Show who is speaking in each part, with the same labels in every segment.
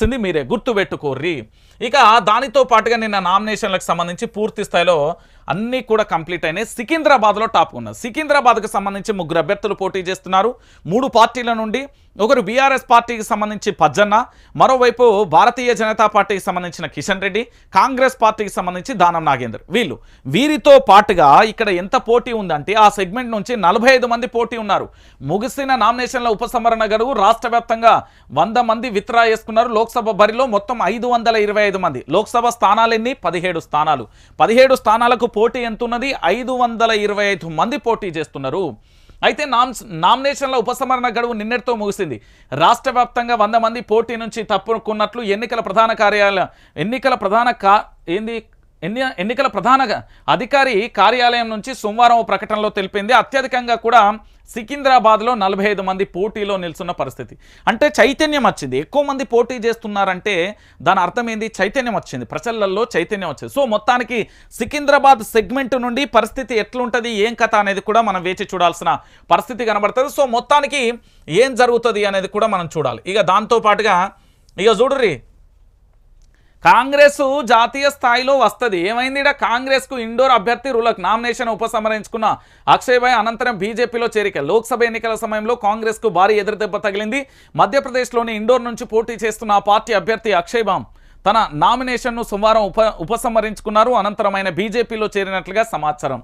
Speaker 1: వస్తుంది మీరే గుర్తుపెట్టుకోర్రి. ఇక దానితో పాటుగా నిన్న నామినేషన్లకు సంబంధించి పూర్తి స్థాయిలో అన్నీ కూడా కంప్లీట్ అయినాయి. సికింద్రాబాద్లో టాప్ ఉన్నారు సికింద్రాబాద్కు సంబంధించి ముగ్గురు అభ్యర్థులు పోటీ చేస్తున్నారు. మూడు పార్టీల నుండి ఒకరు బీఆర్ఎస్ పార్టీకి సంబంధించి పజ్జన్న మరోవైపు భారతీయ జనతా పార్టీకి సంబంధించిన కిషన్ రెడ్డి కాంగ్రెస్ పార్టీకి సంబంధించి దానం నాగేందర్. వీళ్ళు వీరితో పాటుగా ఇక్కడ ఎంత పోటీ ఉందంటే ఆ సెగ్మెంట్ నుంచి నలభై మంది పోటీ ఉన్నారు. ముగిసిన నామినేషన్ల ఉపసంహరణ గడువు రాష్ట్ర వ్యాప్తంగా వంద మంది విత్రా చేసుకున్నారు. లోక్సభ బరిలో మొత్తం ఐదు వందల ఇరవై ఐదు మంది. లోక్సభ స్థానాలన్నీ? పదిహేడు స్థానాలు. పదిహేడు స్థానాలకు పోటీ ఎంత ఉన్నది ఐదు వందల ఇరవై ఐదు మంది పోటీ చేస్తున్నారు. అయితే నామ్స్ నామినేషన్ల ఉపసంహరణ గడువు నిన్నటితో ముగిసింది. రాష్ట్ర వ్యాప్తంగా వంద మంది పోటీ నుంచి తప్పుకున్నట్లు ఎన్నికల ప్రధాన కార్యాలయం ఎన్నికల ప్రధాన కా ఏంది? ఎన్ని ఎన్నికల ప్రధాన అధికారి కార్యాలయం నుంచి సోమవారం ఓ ప్రకటనలో తెలిపింది. అత్యధికంగా కూడా సికింద్రాబాద్లో నలభై ఐదు మంది పోటీలో నిల్చున్న పరిస్థితి. అంటే చైతన్యం వచ్చింది. ఎక్కువ మంది పోటీ చేస్తున్నారంటే దాని అర్థం ఏంది? చైతన్యం వచ్చింది. ప్రజలలో చైతన్యం వచ్చింది. సో మొత్తానికి సికింద్రాబాద్ సెగ్మెంట్ నుండి పరిస్థితి ఎట్లుంటుంది? ఏం కథ అనేది కూడా మనం వేచి చూడాల్సిన పరిస్థితి కనబడుతుంది. సో మొత్తానికి ఏం జరుగుతుంది అనేది కూడా మనం చూడాలి. ఇక దాంతో పాటుగా ఇక చూడుర్రి కాంగ్రెస్ జాతీయ స్థాయిలో వస్తుంది. ఏమైంది ఇక్కడ కాంగ్రెస్కు ఇండోర్ అభ్యర్థి రులకు నామినేషన్ ఉపసంహరించుకున్న అక్షయ్ భాయ్ అనంతరం బీజేపీలో చేరిక. లోక్సభ ఎన్నికల సమయంలో కాంగ్రెస్కు భారీ ఎదురుదెబ్బ తగిలింది. మధ్యప్రదేశ్లోని ఇండోర్ నుంచి పోటీ చేస్తున్న ఆ పార్టీ అభ్యర్థి అక్షయ్ తన నామినేషన్ను సోమవారం ఉప ఉపసంహరించుకున్నారు. అనంతరం ఆయన బీజేపీలో చేరినట్లుగా సమాచారం.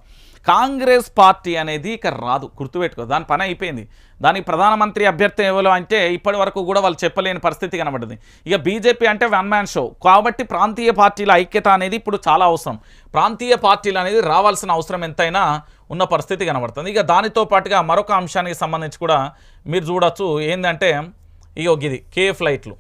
Speaker 1: కాంగ్రెస్ పార్టీ అనేది ఇక రాదు. గుర్తుపెట్టుకో దాని పని అయిపోయింది. దానికి ప్రధానమంత్రి అభ్యర్థి ఎవరు అంటే ఇప్పటి వరకు కూడా వాళ్ళు చెప్పలేని పరిస్థితి కనబడింది. ఇక బీజేపీ అంటే వన్ మ్యాన్ షో. కాబట్టి ప్రాంతీయ పార్టీల ఐక్యత అనేది ఇప్పుడు చాలా అవసరం. ప్రాంతీయ పార్టీలు అనేది రావాల్సిన అవసరం ఎంతైనా ఉన్న పరిస్థితి కనబడుతుంది. ఇక దానితో పాటుగా మరొక అంశానికి సంబంధించి కూడా మీరు చూడొచ్చు. ఏంటంటే ఇక ఇది కే ఫ్లైట్లు.